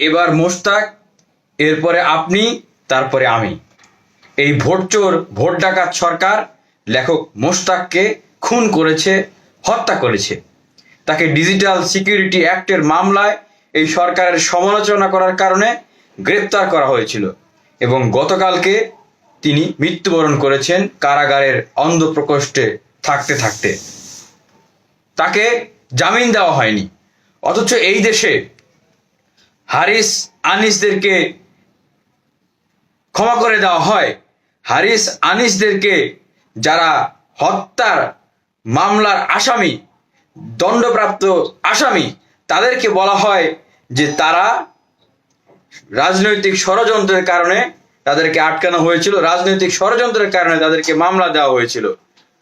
এবার মোশতাক, এরপরে আপনি, তারপরে আমি। এই ভোট চোর, ভোট ডাকাত সরকার লেখক মোশতাককে খুন করেছে, হত্যা করেছে। তাকে ডিজিটাল সিকিউরিটি অ্যাক্টের মামলায় এই সরকারের সমালোচনা করার কারণে গ্রেপ্তার করা হয়েছিল এবং গতকালকে তিনি মৃত্যুবরণ করেছেন কারাগারের অন্ধ প্রকোষ্ঠে থাকতে থাকতে। তাকে জামিন দেওয়া হয়নি। অথচ এই দেশে হারিস আনিসদেরকে ক্ষমা করে দেওয়া হয়। হারিস আনিসদেরকে যারা হত্যার মামলার আসামি, দণ্ডপ্রাপ্ত আসামি, তাদেরকে বলা হয় যে তারা রাজনৈতিক ষড়যন্ত্রের কারণে তাদেরকে আটকানো হয়েছিল। রাজনৈতিক ষড়যন্ত্রের কারণে তাদেরকে মামলা দেওয়া হয়েছিল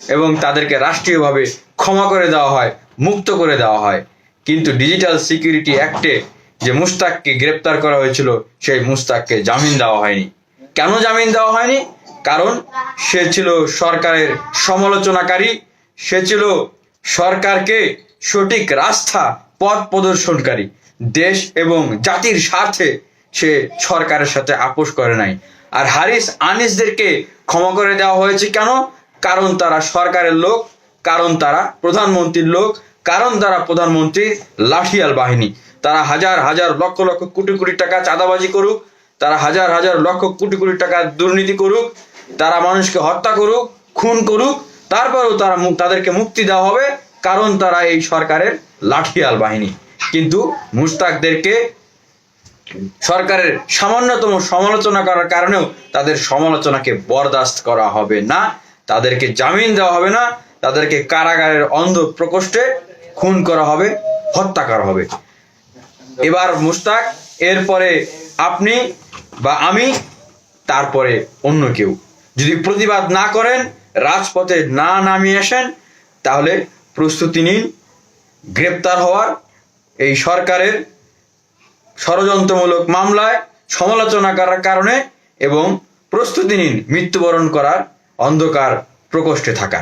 এবং তাদেরকে রাষ্ট্রীয়ভাবে ক্ষমা করে দেওয়া হয়, মুক্ত করে দেওয়া হয়। কিন্তু ডিজিটাল সিকিউরিটি অ্যাক্টে যে মুস্তাককে গ্রেপ্তার করা হয়েছিল, সেই মুস্তাককে জামিন দেওয়া হয়নি। কেন জামিন দেওয়া হয়নি? কারণ সে ছিল সরকারের সমালোচনাকারী, সে ছিল সরকারকে সঠিক রাস্তা, পথ প্রদর্শনকারী। দেশ এবং জাতির স্বার্থে সে সরকারের সাথে আপোষ করে নাই। আর হারিস আনিসদেরকে ক্ষমা করে দেওয়া হয়েছে কেন? কারণ তারা সরকারের লোক, কারণ তারা প্রধানমন্ত্রীর লোক, কারণ তারা প্রধানমন্ত্রীর লাঠিয়াল বাহিনী। তারা হাজার হাজার, লক্ষ লক্ষ কোটি কোটি টাকা চাঁদাবাজি করুক, তারা হাজার হাজার, লক্ষ, কোটি কোটি টাকা দুর্নীতি করুক, তারা মানুষকে হত্যা করুক, খুন করুক, তারপরেও তারা তাদেরকে মুক্তি দেওয়া হবে, কারণ তারা এই সরকারের লাঠিয়াল বাহিনী। কিন্তু মুস্তাকদেরকে সরকারের সামান্যতম সমালোচনা করার কারণেও তাদের সমালোচনাকে বরদাস্ত করা হবে না, তাদেরকে জামিন দেওয়া হবে না, তাদেরকে কারাগারের অন্ধ প্রকোষ্ঠে খুন করা হবে, হত্যা করা হবে। এবার মুস্তাক এরপরে আপনি বা আমি, তারপরে অন্য কেউ। যদি প্রতিবাদ না করেন, রাজপথে না নামিয়ে আসেন, তাহলে প্রস্তুতি নিন, গ্রেপ্তার হওয়ার এই সরকারের ষড়যন্ত্রমূলক মামলায় সমালোচনা করার কারণে এবং প্রস্তুতি নিন, মৃত্যুবরণ করার অন্ধকার প্রকোষ্ঠে থাকা